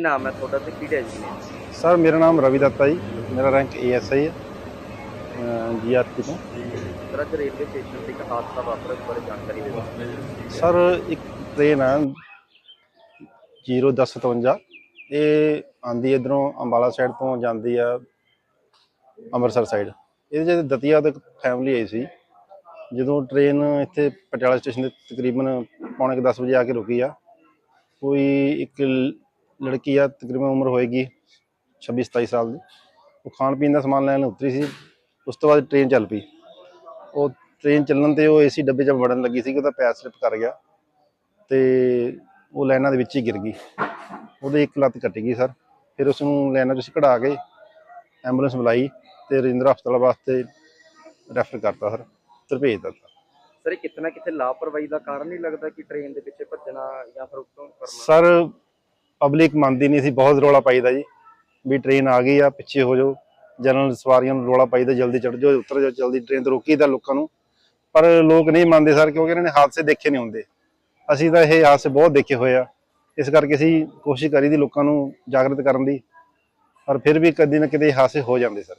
ਨਾਮ ਹੈ ਤੁਹਾਡਾ ਤੇ ਕੀ ਡੈਜ਼ਿਗਨੇਸ਼ਨ ਸਰ ਮੇਰਾ ਨਾਮ ਰਵੀ ਦੱਤਾ ਜੀ। ਮੇਰਾ ਰੈਂਕ ਏਐਸਆਈ ਹੈ ਜੀਆਰਪੀ ਤੋਂ। ਸਰ ਅੱਜ ਰੇਲਵੇ ਸਟੇਸ਼ਨ ਤੇ ਇੱਕ ਹਾਦਸਾ ਵਾਪਰਿਆ ਇਸ ਬਾਰੇ ਜਾਣਕਾਰੀ ਦਿਓ। ਸਰ ਇੱਕ ਟ੍ਰੇਨ ਹੈ 01057 ਇਹ ਆਂਦੀ ਇਧਰੋਂ ਅੰਬਾਲਾ ਸਾਈਡ ਤੋਂ ਜਾਂਦੀ ਆ ਅੰਮ੍ਰਿਤਸਰ ਸਾਈਡ ਇਹਦੇ ਜਿਹੜੇ ਦਤੀਆ ਤੋਂ ਇੱਕ ਫੈਮਿਲੀ ਆਈ ਸੀ ਜਦੋਂ ਟ੍ਰੇਨ ਇੱਥੇ ਪਟਿਆਲਾ ਸਟੇਸ਼ਨ ਦੇ ਤਕਰੀਬਨ ਪੌਣੇ 10 ਵਜੇ ਆ ਕੇ ਰੁਕੀ ਆ ਕੋਈ ਇੱਕ ਲੜਕੀ ਆ ਤਕਰੀਬਨ ਉਮਰ ਹੋਏਗੀ 26 27 ਸਾਲ ਦੀ। ਉਹ ਖਾਣ ਪੀਣ ਦਾ ਸਮਾਨ ਲੈਣ ਉਤਰੀ ਸੀ। ਉਸ ਤੋਂ ਬਾਅਦ ਟ੍ਰੇਨ ਚੱਲ ਪਈ। ਉਹ ਟ੍ਰੇਨ ਚੱਲਣ ਤੇ ਉਹ ਏਸੀ ਡੱਬੇ 'ਚ ਵੜਨ ਲੱਗੀ ਸੀ ਉਹਦਾ ਪੈਰ ਸਲਿਪ ਕਰ ਗਿਆ ਤੇ ਉਹ ਲਾਈਨਾਂ ਦੇ ਵਿੱਚ ਹੀ ਗਿਰ ਗਈ। ਉਹਦੇ ਇੱਕ ਲੱਤ ਕੱਟੀ ਗਈ ਸਰ। ਫਿਰ ਉਸ ਨੂੰ ਲਾਈਨਾਂ 'ਚ ਅਸੀਂ ਕਢਾ ਕੇ ਐਂਬੂਲੈਂਸ ਬੁਲਾਈ ਤੇ ਰਜਿੰਦਰ ਹਸਪਤਾਲ ਵਾਸਤੇ ਰੈਫਰ ਕਰਤਾ ਸਰ। ਤੇ ਭੇਜ ਦਿੱਤਾ। ਸਰ ਇਹ ਕਿਤਨਾ ਕਿਤੇ ਲਾਪਰਵਾਹੀ ਦਾ ਕਾਰਨ ਨਹੀਂ ਲੱਗਦਾ ਕਿ ਟ੍ਰੇਨ ਦੇ ਪਿੱਛੇ ਭੱਜਣਾ ਜਾਂ ਫਿਰ ਉੱਤੋਂ ਕਰਨਾ? ਸਰ ਪਬਲਿਕ ਮੰਨਦੀ ਨਹੀਂ ਸੀ, ਬਹੁਤ ਰੌਲਾ ਪਾਈਦਾ ਜੀ। ਵੀ ਟ੍ਰੇਨ ਆ ਗਈ ਆ, ਪਿੱਛੇ ਹੋ ਜਾਓ। ਜਨਰਲ ਸਵਾਰੀਆਂ ਨੂੰ ਰੌਲਾ ਪਾਈਦਾ, ਜਲਦੀ ਚੜ੍ਹ ਜਾਓ, ਉਤਰ ਜਾਓ, ਜਲਦੀ ਟ੍ਰੇਨ ਤੋਂ ਰੋਕੀਦਾ ਲੋਕਾਂ ਨੂੰ। ਪਰ ਲੋਕ ਨਹੀਂ ਮੰਨਦੇ ਸਰ, ਕਿਉਂਕਿ ਇਹਨਾਂ ਨੇ ਹਾਦਸੇ ਦੇਖੇ ਨਹੀਂ ਹੁੰਦੇ। ਅਸੀਂ ਤਾਂ ਇਹ ਹਾਦਸੇ ਬਹੁਤ ਦੇਖੇ ਹੋਏ ਆ। ਇਸ ਕਰਕੇ ਅਸੀਂ ਕੋਸ਼ਿਸ਼ ਕਰੀ ਦੀ ਲੋਕਾਂ ਨੂੰ ਜਾਗਰਤ ਕਰਨ ਦੀ। ਪਰ ਫਿਰ ਵੀ ਕਦੀ ਨਾ ਕਿਤੇ ਹਾਦਸੇ ਹੋ ਜਾਂਦੇ ਸਰ।